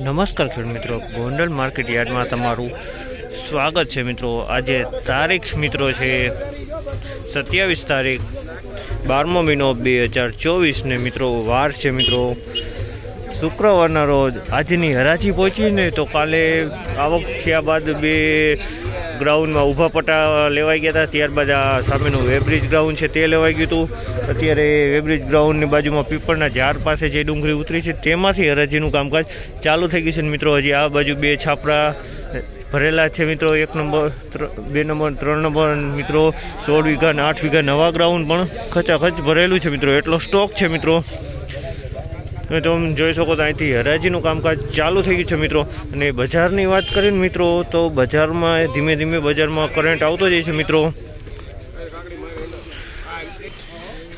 નમસ્કાર ખેડૂત મિત્રો. ગોંડલ માર્કેટ યાર્ડમાં તમારું સ્વાગત છે મિત્રો. આજે તારીખ મિત્રો છે સત્યાવીસ તારીખ, બારમો મહિનો બે હજાર ચોવીસને મિત્રો વાર છે મિત્રો. શુક્રવારના રોજ આજની હરાજી પહોંચીને તો કાલે આવક થયા બાદ બે ગ્રાઉન્ડમાં ઊભા પટ્ટા લેવાઈ ગયા હતા. ત્યારબાદ આ સામેનું વેબ્રિજ ગ્રાઉન્ડ છે તે લેવાઈ ગયું હતું. અત્યારે વેબ્રિજ ગ્રાઉન્ડની બાજુમાં પીપળના ઝાડ પાસે જે ડુંગળી ઉતરી છે તેમાંથી હરાજીનું કામકાજ ચાલુ થઈ ગયું છે. મિત્રો, હજી આ બાજુ બે છાપરા ભરેલા છે મિત્રો. એક નંબર બે નંબર, ત્રણ નંબર. મિત્રો, સોળ વીઘા આઠ વીઘા નવા ગ્રાઉન્ડ પણ ખચાખચ ભરેલું છે મિત્રો. એટલો સ્ટોક છે મિત્રો. તમે તમે જોઈ શકો તો અહીંથી હરાજીનું કામકાજ ચાલુ થઈ ગયું છે, મિત્રો. અને બજારની વાત કરીને, મિત્રો, તો બજારમાં ધીમે ધીમે બજારમાં કરંટ આવતો જાય છે, મિત્રો.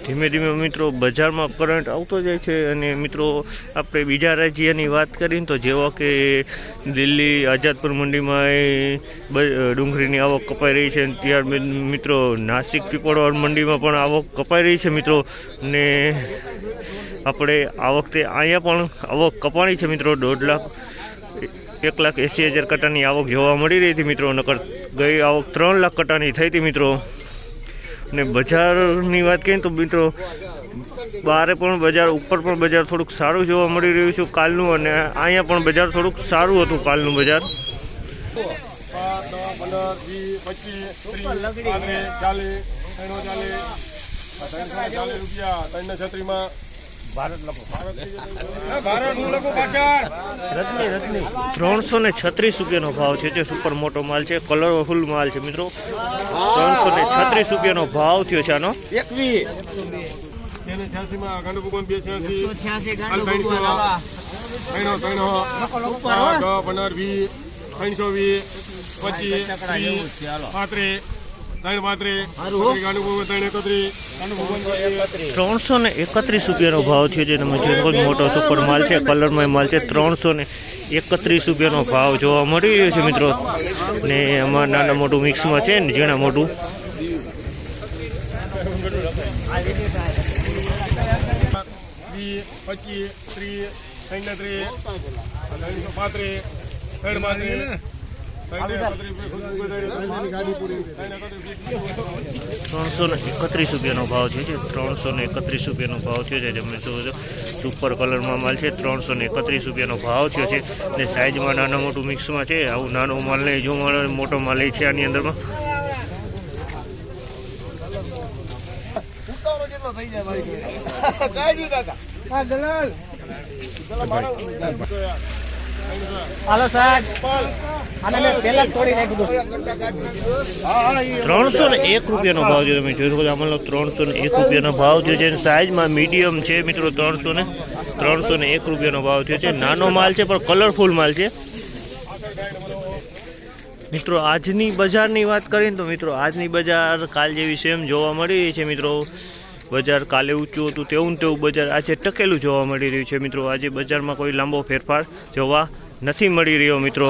ધીમે ધીમે મિત્રો બજારમાં કરંટ આવતો જાય છે અને મિત્રો આપણે બીજા રાજ્યની વાત કરીને તો જેવા કે દિલ્હી, આઝાદપુર મંડીમાં ડુંગળીની આવક કપાઈ રહી છે અને ત્યારબાદ મિત્રો નાસિક પીપળવાડ મંડીમાં પણ આવક કપાઈ રહી છે મિત્રો ને આપણે આ વખતે અહીંયા પણ આવક કપાણી છે મિત્રો. દોઢ લાખ, એક લાખ એંસી હજાર કટાની આવક જોવા મળી રહી હતી મિત્રો. નકર ગઈ આવક ત્રણ લાખ કટાની થઈ હતી મિત્રો. ને બજારની વાત કરીએ તો મિત્રો, બારે પણ બજાર, ઉપર પણ બજાર થોડુંક સારું જોવા મળી રહ્યું છે કાલનું અને અહીંયા પણ બજાર થોડુંક સારું હતું કાલનું બજાર. રૂપિયા ત્રણસો ને છત્રીસ રૂપિયાનો ભાવ છે જે સુપર મોટો માલ છે કલરફુલ માલ છે મિત્રો. ત્રણસો ને છત્રીસ રૂપિયાનો ભાવ થયો છે આનો. હાલ ત્રણસો ત્રણો ત્રણો પંદર વીસ પચીસ પાંત્રીસ ત્રણ પાંત્રીસ ત્રણ એકત્રીસ. ત્રણસો ને એકત્રીસ. રૂપિયાનો ભાવ થયો છે. તમે જોઈ શકો મોટો સુપર માલ છે કલરમાં માલ છે. ત્રણસો ને એકત્રીસ રૂપિયાનો ભાવ જોવા મળી રહ્યો છે મિત્રો. ને એમાં નાના મોટું મિક્સમાં છે ને ઝીણા મોટું. પચીસ ત્રીસ ત્રીસ ત્રણસો પાંત્રીસ ત્રણસો ને એકત્રીસ રૂપિયાનો ભાવ છે. જે ત્રણસો ને એકત્રીસ રૂપિયાનો ભાવ થયો છે. તમે જુઓ છો સુપર કલરમાં માલ છે. ત્રણસો ને એકત્રીસ રૂપિયાનો ભાવ થયો છે. અને સાઇઝમાં નાના મોટું મિક્સમાં છે. આવું નાનો માલ નહીં જો માલ મોટો માલ એ છે આની અંદરમાં. હાલો સાહેબ ત્રણસો ને એક રૂપિયાનો ભાવ છે, તમે જોઈ શકો છો, આમાં ત્રણસો ને એક રૂપિયાનો ભાવ થયો છે સાઇઝમાં મીડિયમ છે, મિત્રો, ત્રણસો ને ત્રણસો ને એક રૂપિયાનો ભાવ થયો છે નાનો માલ છે, પણ કલરફુલ માલ છે. મિત્રો, આજની બજારની વાત કરીએ તો, મિત્રો, આજની બજાર કાલ જેવી સેમ જોવા મળી રહી છે, મિત્રો. બજાર કાલે ઊંચું હતું, તેવું તેવું બજાર આજે ટકેલું જોવા મળી રહ્યું છે મિત્રો. આજે બજારમાં કોઈ લાંબો ફેરફાર જોવા નથી મળી રહ્યો મિત્રો.